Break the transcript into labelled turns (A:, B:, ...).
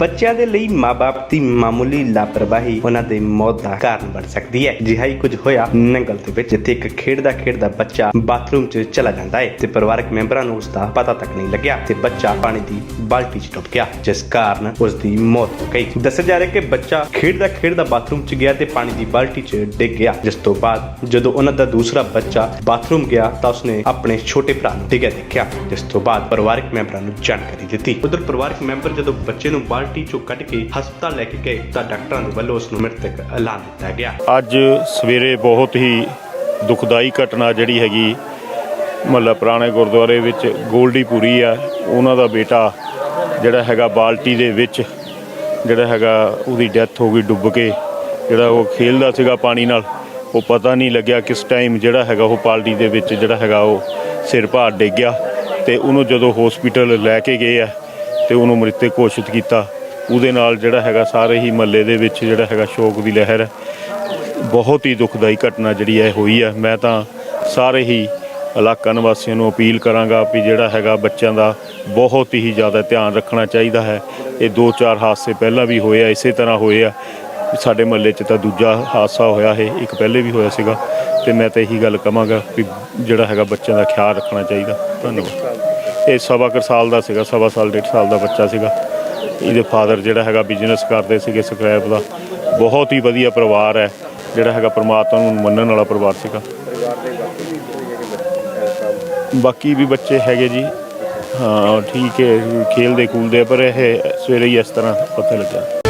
A: ਬੱਚਿਆਂ ਦੇ ਲਈ ਮਾਪੇ ਦੀ ਮਾਮੂਲੀ ਲਾਪਰਵਾਹੀ ਉਹਨਾਂ ਦੇ ਮੌਤ ਦਾ ਕਾਰਨ ਬਣ ਸਕਦੀ ਹੈ। ਜਿਹਾ ਹੀ ਕੁਝ ਹੋਇਆ ਨੰਗਲ ਦੇ ਵਿੱਚ, ਜਿੱਥੇ ਇੱਕ ਖੇਡਦਾ ਖੇਡਦਾ ਬੱਚਾ ਬਾਥਰੂਮ 'ਚ ਚਲਾ ਜਾਂਦਾ ਹੈ ਤੇ ਪਰਿਵਾਰਕ ਮੈਂਬਰਾਂ ਨੂੰ ਉਸ ਦਾ ਪਤਾ ਤੱਕ ਨਹੀਂ ਲੱਗਿਆ ਤੇ ਬੱਚਾ ਪਾਣੀ ਦੀ ਬਾਲਟੀ 'ਚ ਡੁੱਬ ਗਿਆ, ਜਿਸ ਕਾਰਨ ਉਸ ਦੀ ਮੌਤ ਹੋ ਗਈ। ਦੱਸਿਆ ਜਾ ਰਿਹਾ ਕਿ ਬੱਚਾ ਖੇਡਦਾ ਖੇਡਦਾ ਬਾਥਰੂਮ 'ਚ ਗਿਆ ਤੇ ਪਾਣੀ ਦੀ ਬਾਲਟੀ 'ਚ ਡਿੱਗ ਗਿਆ, ਜਿਸ ਤੋਂ ਬਾਅਦ ਜਦੋਂ ਉਹਨਾਂ ਦਾ ਦੂਸਰਾ ਬੱਚਾ ਬਾਥਰੂਮ ਗਿਆ ਤਾਂ ਉਸਨੇ ਆਪਣੇ ਛੋਟੇ ਭਰਾ ਨੂੰ ਡਿੱਗਿਆ ਦੇਖਿਆ, ਜਿਸ ਤੋਂ ਬਾਅਦ ਪਰਿਵਾਰਕ ਮੈਂਬਰਾਂ ਨੂੰ ਜਾਣਕਾਰੀ ਦਿੱਤੀ। ਉਧਰ ਪਰਿਵਾਰਕ ਮੈਂਬਰ ਜਦੋਂ ਬੱਚੇ ਨੂੰ ਬਾਲਟੀ 'ਚੋਂ ਕੱਢ ਕੇ ਹਸਪਤਾਲ ਲੈ ਕੇ ਗਏ ਤਾਂ ਡਾਕਟਰਾਂ ਦੇ ਵੱਲੋਂ ਉਸ ਨੂੰ ਮ੍ਰਿਤਕ ਐਲਾਨ ਦਿੱਤਾ ਗਿਆ।
B: ਅੱਜ ਸਵੇਰੇ ਬਹੁਤ ਹੀ ਦੁਖਦਾਈ ਘਟਨਾ ਜਿਹੜੀ ਹੈਗੀ, ਮਹੱਲਾ ਪੁਰਾਣੇ ਗੁਰਦੁਆਰੇ ਵਿੱਚ ਗੋਲਡੀ ਪੂਰੀ ਆ। ਉਹਨਾਂ ਦਾ ਬੇਟਾ ਜਿਹੜਾ ਹੈਗਾ ਬਾਲਟੀ ਦੇ ਵਿੱਚ, ਜਿਹੜਾ ਹੈਗਾ ਉਹਦੀ ਡੈਥ ਹੋ ਗਈ ਡੁੱਬ ਕੇ। ਜਿਹੜਾ ਉਹ ਖੇਲਦਾ ਸੀਗਾ ਪਾਣੀ ਨਾਲ, ਉਹ ਪਤਾ ਨਹੀਂ ਲੱਗਿਆ ਕਿਸ ਟਾਈਮ ਜਿਹੜਾ ਹੈਗਾ ਉਹ ਪਾਲਟੀ ਦੇ ਵਿੱਚ ਜਿਹੜਾ ਹੈਗਾ ਉਹ ਸਿਰ ਭਾਰ ਡਿੱਗ ਗਿਆ। ਤੇ ਉਹਨੂੰ ਜਦੋਂ ਹਸਪੀਟਲ ਲੈ ਕੇ ਗਏ ਆ, ਤੇ ਉਹਨੂੰ ਮ੍ਰਿਤਕ ਘੋਸ਼ਿਤ ਕੀਤਾ। ਉਹਦੇ ਨਾਲ ਜਿਹੜਾ ਹੈਗਾ ਸਾਰੇ ਹੀ ਮਹੱਲੇ ਦੇ ਵਿੱਚ ਜਿਹੜਾ ਹੈਗਾ ਸ਼ੋਕ ਦੀ ਲਹਿਰ ਹੈ। ਬਹੁਤ ਹੀ ਦੁਖਦਾਈ ਘਟਨਾ ਜਿਹੜੀ ਹੈ ਹੋਈ ਹੈ। ਮੈਂ ਤਾਂ ਸਾਰੇ ਹੀ ਇਲਾਕਾ ਨਿਵਾਸੀਆਂ ਨੂੰ ਅਪੀਲ ਕਰਾਂਗਾ ਵੀ ਜਿਹੜਾ ਹੈਗਾ ਬੱਚਿਆਂ ਦਾ ਬਹੁਤ ਹੀ ਜ਼ਿਆਦਾ ਧਿਆਨ ਰੱਖਣਾ ਚਾਹੀਦਾ ਹੈ। ਇਹ ਦੋ ਚਾਰ ਹਾਦਸੇ ਪਹਿਲਾਂ ਵੀ ਹੋਏ ਆ, ਇਸੇ ਤਰ੍ਹਾਂ ਹੋਏ ਆ। ਸਾਡੇ ਮਹੱਲੇ 'ਚ ਤਾਂ ਦੂਜਾ ਹਾਦਸਾ ਹੋਇਆ ਹੈ, ਇੱਕ ਪਹਿਲੇ ਵੀ ਹੋਇਆ ਸੀਗਾ। ਤੇ ਮੈਂ ਤਾਂ ਇਹੀ ਗੱਲ ਕਹਾਂਗਾ ਵੀ ਜਿਹੜਾ ਹੈਗਾ ਬੱਚਿਆਂ ਦਾ ਖਿਆਲ ਰੱਖਣਾ ਚਾਹੀਦਾ। ਧੰਨਵਾਦ। ਇਹ ਸਵਾ ਕਰ ਸਾਲ ਦਾ ਸੀਗਾ, ਸਵਾ ਸਾਲ, ਡੇਢ ਸਾਲ ਦਾ ਬੱਚਾ ਸੀਗਾ। ਇਹਦੇ ਫਾਦਰ ਜਿਹੜਾ ਹੈਗਾ ਬਿਜ਼ਨਸ ਕਰਦੇ ਸੀਗੇ ਸਕ੍ਰੈਪ ਦਾ, ਬਹੁਤ ਹੀ ਵਧੀਆ ਪਰਿਵਾਰ ਹੈ, ਜਿਹੜਾ ਹੈਗਾ ਪਰਮਾਤਮਾ ਨੂੰ ਮੰਨਣ ਵਾਲਾ ਪਰਿਵਾਰ ਸੀਗਾ। ਬਾਕੀ ਵੀ ਬੱਚੇ ਹੈਗੇ ਜੀ, ਹਾਂ, ਠੀਕ ਹੈ ਖੇਲਦੇ ਕੂਲਦੇ ਪਰ ਇਹ ਸਵੇਰੇ ਹੀ ਇਸ ਤਰ੍ਹਾਂ ਪਤਾ ਲੱਗਾ